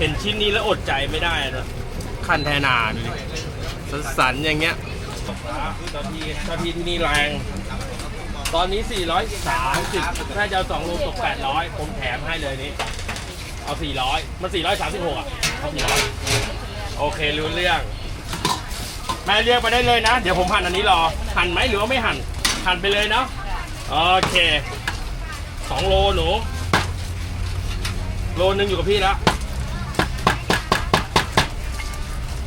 เห็นชิ้นนี้แล้วอดใจไม่ได้นะคันแทนาดูดิสันสันอย่างเงี้ยเจ้าที่เจ้าที่ที่นี่แรง ตอนนี้ 430ถ้าจะเอา2โลตก 800 ผมแถมให้เลยนี้ เอา 400 มัน 436 อะเอา400 โอเครู้เรื่องแม่เรียกไปได้เลยนะ เดี๋ยวผมหั่นอันนี้รอ หั่นไหมหรือว่าไม่หั่น หั่นไปเลยเนาะ โอเค 2 โลหนู โลนึงอยู่กับพี่แล้ว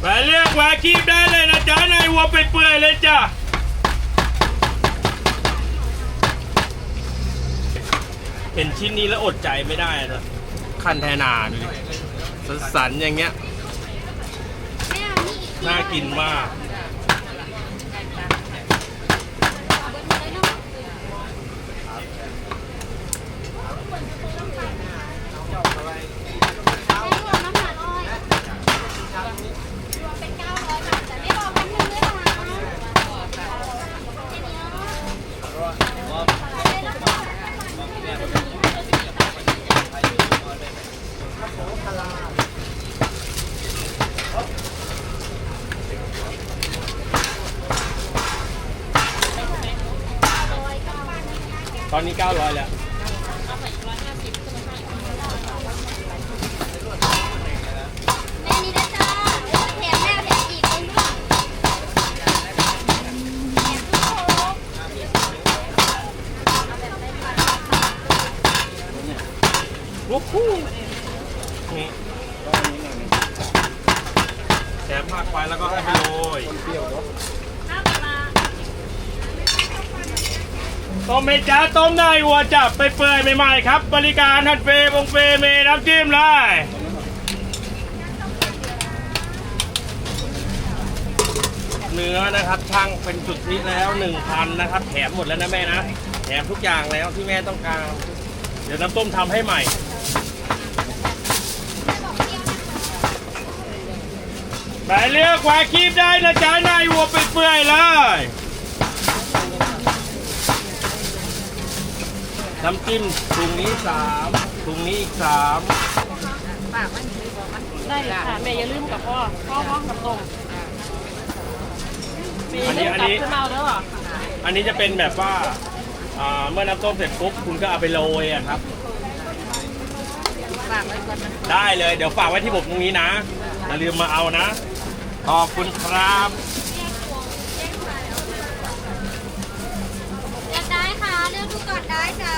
ไปเรียกวากีบได้เลยนะจ๊ะนายวัวไปเปื่อยๆเลยจ้ะเห็นชิ้นนี้แล้วอดใจไม่ได้นะคันแทนาดูดิสันสันๆอย่างเงี้ย น่ากินมาก ตอนนี้ 900 แล้วแม่นี่นะจ๊ะแถมแม่แถมอีกคนด้วยแถมทุกคนวู้ฮู้นี่แถมผักไปแล้วก็ให้ไปโรย ต้มเมจ้าต้มได้วัวจับไปเปื่อยใหม่ๆครับ บริการทัดเฟย์บงเฟย์เมน้ำจิ้มเลยเนื้อนะครับช่างเป็นจุดนี้แล้ว1,000นะครับแถมหมดแล้วนะแม่นะแถมทุกอย่างแล้วที่แม่ต้องการ เดี๋ยวน้ำต้มทำให้ใหม่ไปเลือกวาคีบได้นะจ๊ะนายวัวไปเปื่อยเลย น้ำจิ้มถุงนี้สามถุงนี้อีกสามได้เลยค่ะแม่อย่าลืมกับพ่อพ่อพ่อกับตรงแม่อย่าลืมกับขึ้นมาเอาเด้ออันนี้จะเป็นแบบว่าอ่าเมื่อน้ำต้มเสร็จปุ๊บคุณก็เอาไปโรยอะครับ ฝากไว้ก่อนนะได้เลย เดี๋ยวฝากไว้ที่ผมตรงนี้นะอย่าลืมมาเอานะ ขอบคุณครับเลือกได้ค่ะเลือกดูก่อนได้จ้า